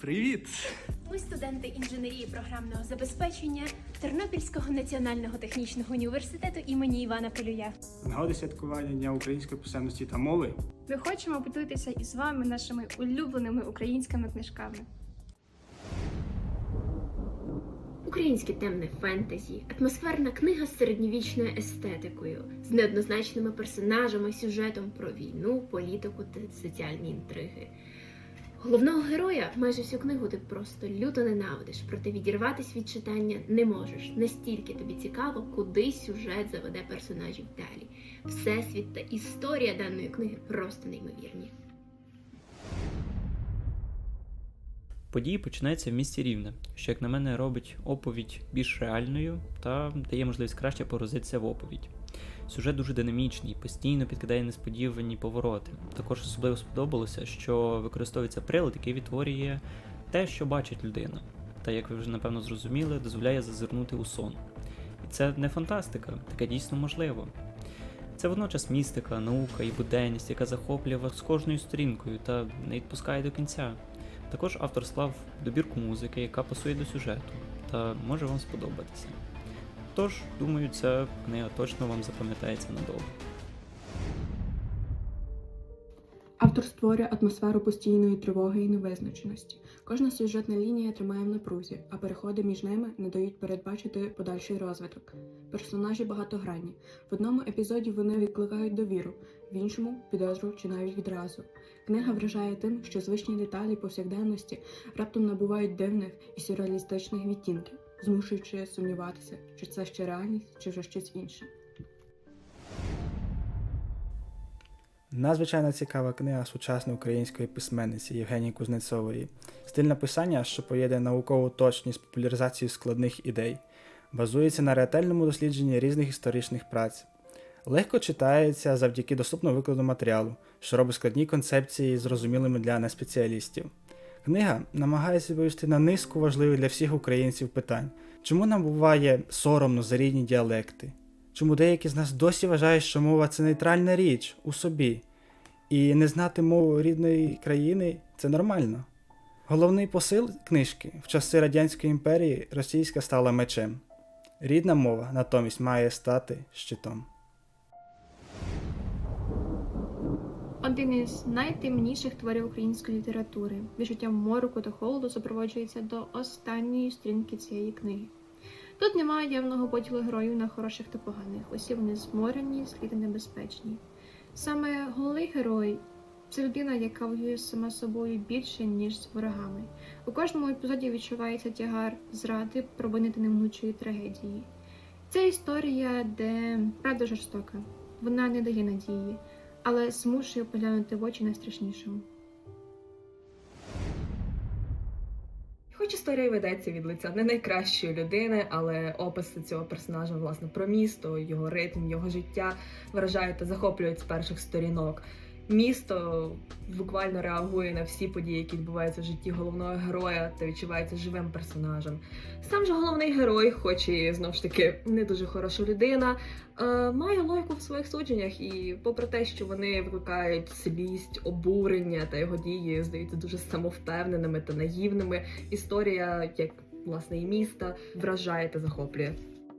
Привіт! Ми студенти інженерії програмного забезпечення Тернопільського національного технічного університету імені Івана Полюя. Нагоди святкування Дня української писемності та мови Ми хочемо поділитися із вами нашими улюбленими українськими книжками. Українське темне фентезі, атмосферна книга з середньовічною естетикою, з неоднозначними персонажами, сюжетом про війну, політику та соціальні інтриги. Головного героя майже всю книгу ти просто люто ненавидиш, проте відірватись від читання не можеш. Настільки тобі цікаво, куди сюжет заведе персонажів далі. Всесвіт та історія даної книги просто неймовірні. Події починаються в місті Рівне, що, як на мене, робить оповідь більш реальною та дає можливість краще погрузитися в оповідь. Сюжет дуже динамічний, постійно підкидає несподівані повороти. Також особливо сподобалося, що використовується прилад, який відтворює те, що бачить людина, та, як ви вже напевно зрозуміли, дозволяє зазирнути у сон. І це не фантастика, таке дійсно можливо. Це водночас містика, наука і буденність, яка захоплює вас з кожною сторінкою та не відпускає до кінця. Також автор склав добірку музики, яка пасує до сюжету, та може вам сподобатися. Тож, думаю, ця книга точно вам запам'ятається надовго. Автор створює атмосферу постійної тривоги і невизначеності. Кожна сюжетна лінія тримає в напрузі, а переходи між ними не дають передбачити подальший розвиток. Персонажі багатогранні. В одному епізоді вони викликають довіру, в іншому підозру чи навіть відразу. Книга вражає тим, що звичні деталі повсякденності раптом набувають дивних і сюрреалістичних відтінків, змушуючи сумніватися, чи це ще реальність, чи вже щось інше. Надзвичайно цікава книга сучасної української письменниці Євгенії Кузнецової. Стиль написання, що поєднує наукову точність з популяризацією складних ідей, базується на ретельному дослідженні різних історичних праць. Легко читається завдяки доступному викладу матеріалу, що робить складні концепції зрозумілими для неспеціалістів. Книга намагається відповісти на низку важливих для всіх українців питань, чому нам буває соромно за рідні діалекти, чому деякі з нас досі вважають, що мова це нейтральна річ у собі, і не знати мову рідної країни це нормально. Головний посил книжки в часи Радянської імперії російська стала мечем. Рідна мова натомість має стати щитом. Один із найтемніших творів української літератури. Відчуттям мороку та холоду супроводжується до останньої сторінки цієї книги. Тут немає явного поділу героїв на хороших та поганих. Усі вони зморені, сліди небезпечні. Саме головний герой це людина, яка воює сама собою більше, ніж з ворогами. У кожному епізоді відчувається тягар зради, провини та неминучої трагедії. Це історія, де правда жорстока. Вона не дає надії, але змушує поглянути в очі найстрашнішому. Хоч історія ведеться від лиця не найкращої людини, але описи цього персонажа власне про місто, його ритм, його життя вражають та захоплюють з перших сторінок. Місто буквально реагує на всі події, які відбуваються в житті головного героя, та відчувається живим персонажем. Сам же головний герой, хоч і знову ж таки не дуже хороша людина, е, має логіку в своїх судженнях, і попри те, що вони викликають злість, обурення та його дії здаються дуже самовпевненими та наївними, історія, як власне і міста, вражає та захоплює.